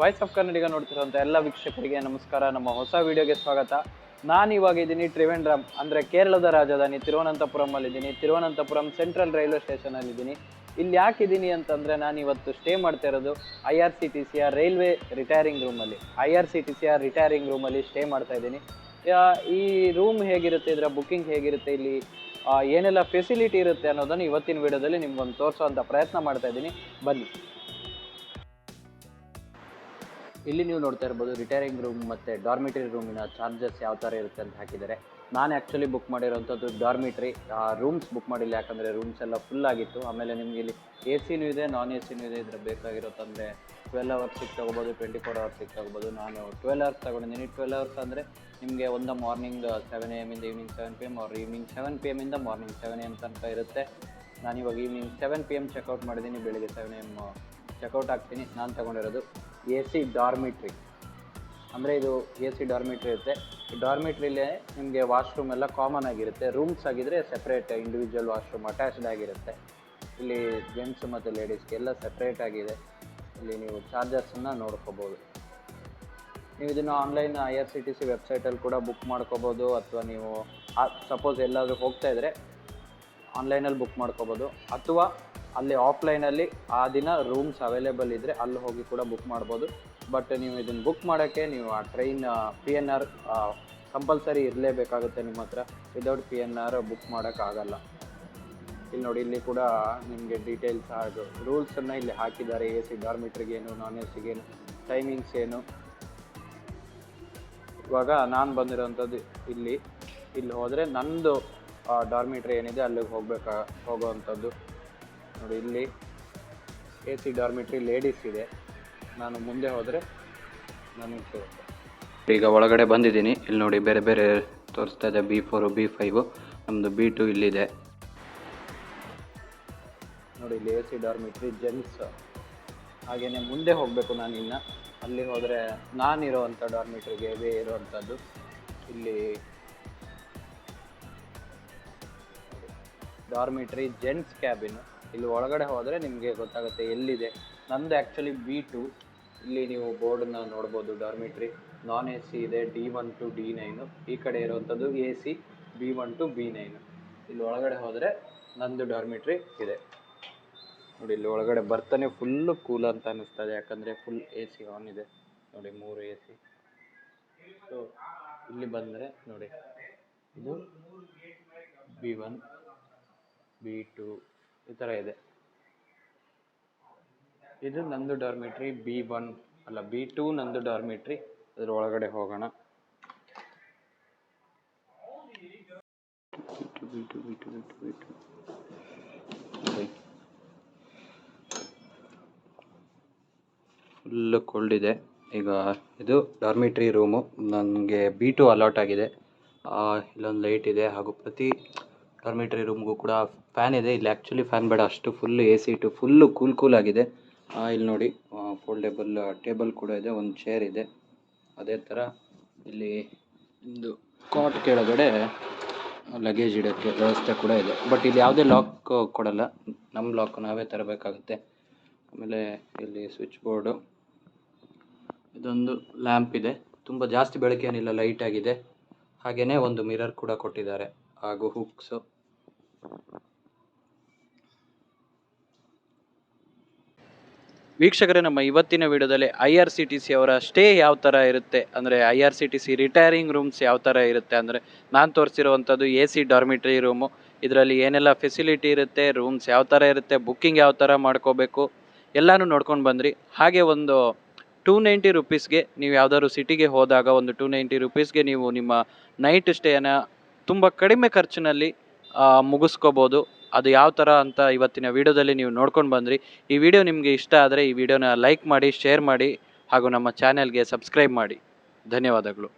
Voice of ಕನ್ನಡಿಗ ನೋಡ್ತಿರುವಂಥ ಎಲ್ಲ ವೀಕ್ಷಕರಿಗೆ ನಮಸ್ಕಾರ. ನಮ್ಮ ಹೊಸ ವಿಡಿಯೋಗೆ ಸ್ವಾಗತ. ನಾನು ಇವಾಗ ಇದ್ದೀನಿ ತ್ರಿವೇಂದ್ರಂ, ಅಂದರೆ ಕೇರಳದ ರಾಜಧಾನಿ ತಿರುವನಂತಪುರಂ ಇದ್ದೀನಿ. ತಿರುವನಂತಪುರಂ ಸೆಂಟ್ರಲ್ ರೈಲ್ವೆ ಸ್ಟೇಷನಲ್ಲಿ ಇದ್ದೀನಿ. ಇಲ್ಲಿ ಯಾಕಿದ್ದೀನಿ ಅಂತಂದರೆ ನಾನು ಇವತ್ತು ಸ್ಟೇ ಮಾಡ್ತಾ ಇರೋದು ಐ ಆರ್ ಸಿ ಟಿ ಸಿಯ ರೈಲ್ವೆ ರಿಟೈರಿಂಗ್ ರೂಮಲ್ಲಿ ಐ ಆರ್ ಸಿ ಟಿ ಸಿಯ ರಿಟೈರಿಂಗ್ ರೂಮಲ್ಲಿ ಸ್ಟೇ ಮಾಡ್ತಾ ಇದ್ದೀನಿ. ಈ ರೂಮ್ ಹೇಗಿರುತ್ತೆ, ಇದರ ಬುಕ್ಕಿಂಗ್ ಹೇಗಿರುತ್ತೆ, ಇಲ್ಲಿ ಏನೆಲ್ಲ ಫೆಸಿಲಿಟಿ ಇರುತ್ತೆ ಅನ್ನೋದನ್ನು ಇವತ್ತಿನ ವಿಡಿಯೋದಲ್ಲಿ ನಿಮ್ಗೊಂದು ಅಂತ ಪ್ರಯತ್ನ ಮಾಡ್ತಾ ಇದ್ದೀನಿ. ಬನ್ನಿ. ಇಲ್ಲಿ ನೀವು ನೋಡ್ತಾ ಇರ್ಬೋದು ರಿಟೈರಿಂಗ್ ರೂಮ್ ಮತ್ತು ಡಾರ್ಮಿಟರಿ ರೂಮಿನ ಚಾರ್ಜಸ್ ಯಾವ ಥರ ಇರುತ್ತೆ ಅಂತ ಹಾಕಿದ್ದಾರೆ. ನಾನು ಆ್ಯಕ್ಚುಲಿ ಬುಕ್ ಮಾಡಿರೋಂಥದ್ದು ಡಾರ್ಮಿಟ್ರಿ ರೂಮ್ಸ್ ಬುಕ್ ಮಾಡಿಲ್ಲ. ಯಾಕಂದರೆ ರೂಮ್ಸ್ ಎಲ್ಲ ಫುಲ್ ಆಗಿತ್ತು. ಆಮೇಲೆ ನಿಮಗೆ ಇಲ್ಲಿ ಎ ಸಿನೂ ಇದೆ ನಾನ್ ಎ ಸಿನೂ ಇದೆ. ಇದ್ರ ಬೇಕಾಗಿರೋತ್ತಂದರೆ ಟ್ವೆಲ್ ಅವರ್ಸಿಗೆ ತೊಗೋಬೋದು ಟ್ವೆಂಟಿ ಫೋರ್ ಅವರ್ಸಿಗೆ ತೊಗೋಬೋದು ನಾನು ಟ್ವೆಲ್ ಅವರ್ಸ್ ತೊಗೊಂಡಿದ್ದೀನಿ. ಟ್ವೆಲ್ ಅವರ್ಸ್ ಅಂದರೆ ನಿಮಗೆ ಒಂದು ಮಾರ್ನಿಂಗ್ ಸೆವೆನ್ ಎ ಇಂದ ಈವ್ನಿಂಗ್ ಸೆವೆನ್ ಪಿ ಎಂ ಅವ್ರ ಈವ್ನಿಂಗ್ ಸೆವೆನ್ ಪಿ ಎಮಿಂದ ಮಾರ್ನಿಂಗ್ ಸೆವೆನ್ ಎಂ ತನಕ ಇರುತ್ತೆ. ನಾನು ಇವಾಗ evening seven P M checkout ಮಾಡಿದ್ದೀನಿ. ಬೆಳಿಗ್ಗೆ ಸೆವೆನ್ ಎಂ ಚೆಕ್ಔಟ್ ಆಗ್ತೀನಿ ನಾನು ತೊಗೊಂಡಿರೋದು ಎ ಸಿ ಡಾರ್ಮಿಟ್ರಿ. ಅಂದರೆ ಇದು ಎ ಸಿ ಡಾರ್ಮಿಟ್ರಿ ಇರುತ್ತೆ. ಡಾರ್ಮಿಟ್ರಿಲೇ ನಿಮಗೆ ವಾಶ್ರೂಮ್ ಎಲ್ಲ ಕಾಮನ್ ಆಗಿರುತ್ತೆ. ರೂಮ್ಸ್ ಆಗಿದ್ರೆ ಸೆಪ್ರೇಟ್ ಇಂಡಿವಿಜುವಲ್ ವಾಶ್ರೂಮ್, ಅಟ್ಯಾಚ್ಡ್ ಆಗಿರುತ್ತೆ. ಇಲ್ಲಿ ಜೆಂಟ್ಸ್ ಮತ್ತು ಲೇಡೀಸ್ಗೆ ಎಲ್ಲ ಸೆಪ್ರೇಟ್ ಆಗಿದೆ. ಇಲ್ಲಿ ನೀವು ಚಾರ್ಜರ್ಸನ್ನು ನೋಡ್ಕೋಬೋದು. ನೀವು ಇದನ್ನು online I R C T C ವೆಬ್ಸೈಟಲ್ಲಿ ಕೂಡ ಬುಕ್ ಮಾಡ್ಕೋಬೋದು. ಅಥವಾ ನೀವು ಸಪೋಸ್ ಎಲ್ಲಾದರೂ ಹೋಗ್ತಾ ಇದ್ದರೆ ಆನ್ಲೈನಲ್ಲಿ ಬುಕ್ ಮಾಡ್ಕೋಬೋದು. ಅಥವಾ ಅಲ್ಲಿ ಆಫ್ಲೈನಲ್ಲಿ ಆ ದಿನ ರೂಮ್ಸ್ ಅವೈಲೇಬಲ್ ಇದ್ದರೆ ಅಲ್ಲಿ ಹೋಗಿ ಕೂಡ ಬುಕ್ ಮಾಡ್ಬೋದು. ಬಟ್ ನೀವು ಇದನ್ನು ಬುಕ್ ಮಾಡೋಕ್ಕೆ ನೀವು ಆ train P N R compulsory ಇರಲೇಬೇಕಾಗುತ್ತೆ ನಿಮ್ಮ ಹತ್ರ. Without P N R book ಮಾಡೋಕ್ಕಾಗಲ್ಲ ಇಲ್ಲಿ ನೋಡಿ, ಇಲ್ಲಿ ಕೂಡ ನಿಮಗೆ ಡೀಟೇಲ್ಸ್ ಹಾಗೂ ರೂಲ್ಸನ್ನು ಇಲ್ಲಿ ಹಾಕಿದ್ದಾರೆ. ಎ ಸಿ ಡಾರ್ಮಿಟ್ರಿಗೆ ಏನು ನಾನ್ ಎ ಸಿಗೇನು ಟೈಮಿಂಗ್ಸ್ ಏನು. ಇವಾಗ ನಾನು ಬಂದಿರೋಂಥದ್ದು ಇಲ್ಲಿ. ಇಲ್ಲಿ ಹೋದರೆ ನನ್ನದು ಡಾರ್ಮಿಟ್ರಿ ಏನಿದೆ ಅಲ್ಲಿಗೆ ಹೋಗ್ಬೇಕಾ ಹೋಗೋವಂಥದ್ದು ನೋಡಿ ಇಲ್ಲಿ ಎ ಸಿ ಡಾರ್ಮಿಟ್ರಿ ಲೇಡೀಸ್ ಇದೆ. ನಾನು ಮುಂದೆ ಹೋದರೆ ನನಗೆ ಸಿಗುತ್ತೆ ಈಗ ಒಳಗಡೆ ಬಂದಿದ್ದೀನಿ. ಇಲ್ಲಿ ನೋಡಿ ಬೇರೆ ಬೇರೆ ತೋರಿಸ್ತಾ ಇದೆ ಬಿ ಫೋರು ಬಿ ಫೈವು ನಮ್ಮದು ಬಿ ಟು ಇಲ್ಲಿದೆ. ನೋಡಿ ಇಲ್ಲಿ ಎ ಸಿ ಡಾರ್ಮಿಟ್ರಿ ಜೆಂಟ್ಸ್ ಹಾಗೆಯೇ ಮುಂದೆ ಹೋಗಬೇಕು ನಾನು ಇನ್ನು. ಅಲ್ಲಿ ಹೋದರೆ ನಾನಿರೋವಂಥ ಡಾರ್ಮಿಟ್ರಿಗೆ ಬೇ ಇರುವಂಥದ್ದು ಇಲ್ಲಿ ಡಾರ್ಮಿಟ್ರಿ ಜೆಂಟ್ಸ್ ಕ್ಯಾಬಿನ್ ಇಲ್ಲಿ ಒಳಗಡೆ ಹೋದರೆ ನಿಮಗೆ ಗೊತ್ತಾಗುತ್ತೆ ಎಲ್ಲಿದೆ. ನಂದು ಆ್ಯಕ್ಚುಲಿ ಬಿ ಟು ಇಲ್ಲಿ ನೀವು ಬೋರ್ಡನ್ನ ನೋಡ್ಬೋದು ಡಾರ್ಮಿಟ್ರಿ ನಾನ್ ಎ ಸಿ ಇದೆ D one two D nine ಈ ಕಡೆ ಇರುವಂಥದ್ದು A C B one two B nine ಇಲ್ಲಿ ಒಳಗಡೆ ಹೋದರೆ ನಂದು ಡಾರ್ಮಿಟ್ರಿ ಇದೆ. ನೋಡಿ, ಇಲ್ಲಿ ಒಳಗಡೆ ಬರ್ತಾನೆ ಫುಲ್ಲು ಕೂಲ್ ಅಂತ ಅನ್ನಿಸ್ತದೆ ಯಾಕಂದರೆ ಫುಲ್ ಎ ಸಿ ಆನ್ ಇದೆ. ನೋಡಿ, ಮೂರು ಎ ಸಿ ಸೊ ಇಲ್ಲಿ ಬಂದರೆ ನೋಡಿ, ಇದು ಬಿ ಒನ್ ಬಿ ಟು ಈ ಥರ ಇದೆ. ಇದು ನಂದು ಡಾರ್ಮಿಟ್ರಿ, ಬಿ ಒನ್ ಅಲ್ಲ, ಬಿ ಟೂ ನಂದು ಡಾರ್ಮಿಟ್ರಿ. ಅದ್ರ ಒಳಗಡೆ ಹೋಗೋಣ. ಫುಲ್ಲು ಕೋಲ್ಡ್ ಇದೆ. ಈಗ ಇದು ಡಾರ್ಮಿಟ್ರಿ ರೂಮು. ನನಗೆ ಬಿ ಟು ಅಲಾಟ್ ಆಗಿದೆ. ಇಲ್ಲೊಂದು ಲೈಟ್ ಇದೆ ಹಾಗೂ ಪ್ರತಿ ಡಾರ್ಮಿಟ್ರಿ ರೂಮ್ಗೂ ಕೂಡ ಫ್ಯಾನ್ ಇದೆ. ಇಲ್ಲಿ ಆ್ಯಕ್ಚುಲಿ ಫ್ಯಾನ್ ಬೇಡ, ಅಷ್ಟು ಫುಲ್ಲು ಎ ಸಿ ಇಟ್ಟು ಫುಲ್ಲು ಕೂಲ್ ಕೂಲ್ ಆಗಿದೆ. ಇಲ್ಲಿ ನೋಡಿ ಫೋಲ್ಡೇಬಲ್ ಟೇಬಲ್ ಕೂಡ ಇದೆ, ಒಂದು ಚೇರ್ ಇದೆ. ಅದೇ ಥರ ಇಲ್ಲಿ ಒಂದು ಕಾಟ್ ಕೆಳಗಡೆ ಲಗೇಜ್ ಇಡೋಕ್ಕೆ ವ್ಯವಸ್ಥೆ ಕೂಡ ಇದೆ. ಬಟ್ ಇಲ್ಲಿ ಯಾವುದೇ ಲಾಕ್ ಕೊಡಲ್ಲ. ನಮ್ಮ ಲಾಕ್ ನಾವೇ ತರಬೇಕಾಗುತ್ತೆ. ಆಮೇಲೆ ಇಲ್ಲಿ ಸ್ವಿಚ್ ಬೋರ್ಡು ಇದೊಂದು ಲ್ಯಾಂಪ್ ಇದೆ. ತುಂಬ ಜಾಸ್ತಿ ಬೆಳಕೇನಿಲ್ಲ ಲೈಟ್ ಆಗಿದೆ. ಹಾಗೆಯೇ ಒಂದು ಮಿರರ್ ಕೂಡ ಕೊಟ್ಟಿದ್ದಾರೆ. ಹಾಗೂ ಹುಕ್ಸು ವೀಕ್ಷಕರೇ, ನಮ್ಮ ಇವತ್ತಿನ ವಿಡಿಯೋದಲ್ಲಿ I R C T C ಅವರ ಸ್ಟೇ ಯಾವ ಥರ ಇರುತ್ತೆ? ಅಂದರೆ I R C T C retiring rooms ಯಾವ ಥರ ಇರುತ್ತೆ? ಅಂದರೆ ನಾನು ತೋರಿಸಿರುವಂಥದ್ದು ಎ ಸಿ ಡಾರ್ಮಿಟ್ರಿ ರೂಮು ಇದರಲ್ಲಿ ಏನೆಲ್ಲ ಫೆಸಿಲಿಟಿ ಇರುತ್ತೆ ರೂಮ್ಸ್ ಯಾವ ಥರ ಇರುತ್ತೆ ಬುಕ್ಕಿಂಗ್ ಯಾವ ಥರ ಮಾಡ್ಕೋಬೇಕು, ಎಲ್ಲನೂ ನೋಡ್ಕೊಂಡು ಬಂದ್ರಿ. ಹಾಗೆ ಒಂದು ಟೂ ನೈಂಟಿ ರುಪೀಸ್ಗೆ ನೀವು ಯಾವುದಾದ್ರು ಸಿಟಿಗೆ ಹೋದಾಗ ಒಂದು ಟೂ ನೈಂಟಿ ರುಪೀಸ್ಗೆ ನೀವು ನಿಮ್ಮ ನೈಟ್ ಸ್ಟೇಯನ್ನು ತುಂಬ ಕಡಿಮೆ ಖರ್ಚಿನಲ್ಲಿ ಮುಗಿಸ್ಕೋಬೋದು. ಅದು ಯಾವ ಥರ ಅಂತ ಇವತ್ತಿನ ವಿಡಿಯೋದಲ್ಲಿ ನೀವು ನೋಡ್ಕೊಂಡು ಬಂದ್ರಿ. ಈ ವಿಡಿಯೋ ನಿಮಗೆ ಇಷ್ಟ ಆದರೆ ಈ ವಿಡಿಯೋನ ಲೈಕ್ ಮಾಡಿ, ಶೇರ್ ಮಾಡಿ ಹಾಗೂ ನಮ್ಮ ಚಾನೆಲ್ಗೆ ಸಬ್ಸ್ಕ್ರೈಬ್ ಮಾಡಿ. ಧನ್ಯವಾದಗಳು.